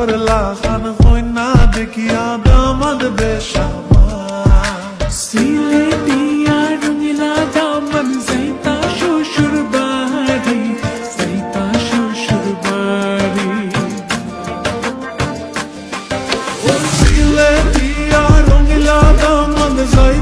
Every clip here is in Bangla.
সুন্দর লাখান হই না দেখিয়া দামাদ বেশামা সিলেটিয়া রঙিলা দামন সাইতা শ্বশুর বাড়ি সাইতা শ্বশুর বাড়ি। সিলেটিয়া রঙিলা দামাদ সাইতা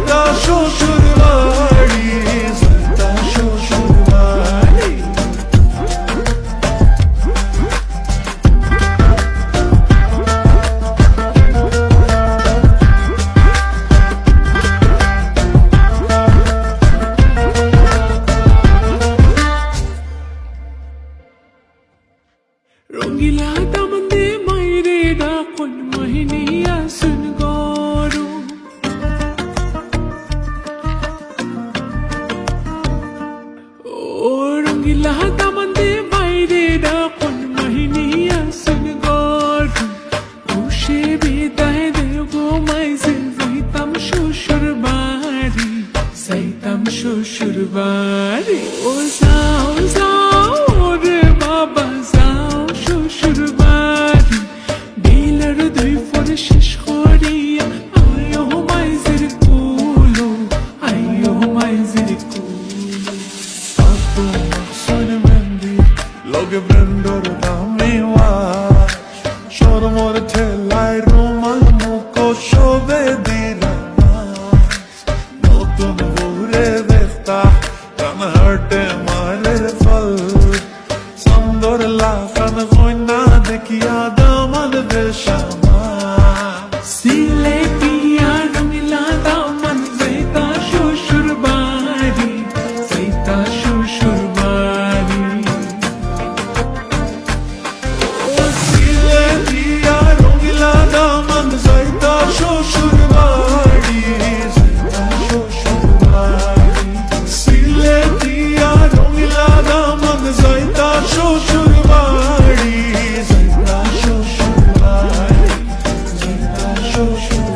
রঙিলা দামন দে মাইরে ডা কোন মহিনিয়া সুন গরু। ও রঙিলা দামন দে মাইরে ডা কোন মহিনিয়া সুন গরু। খুশি বিদায় দেব মাইজে, যাইতাম শ্বশুর বাড়ি যাইতাম শ্বশুর বাড়ি ও দুই ফোর শেষ করিয়া আয়ো মাইজের কুলো আয়ো মাইজের কুলো। Tanto soy mendi Loge brendor dami ওয়াচ সরমর ঠেলায় রুমাল মুখো শোভে নাচ নতুন ঘুরে দেখতা কান হার্টে মারের ফল। সুন্দর লাখান হই না দেখিয়া 就是。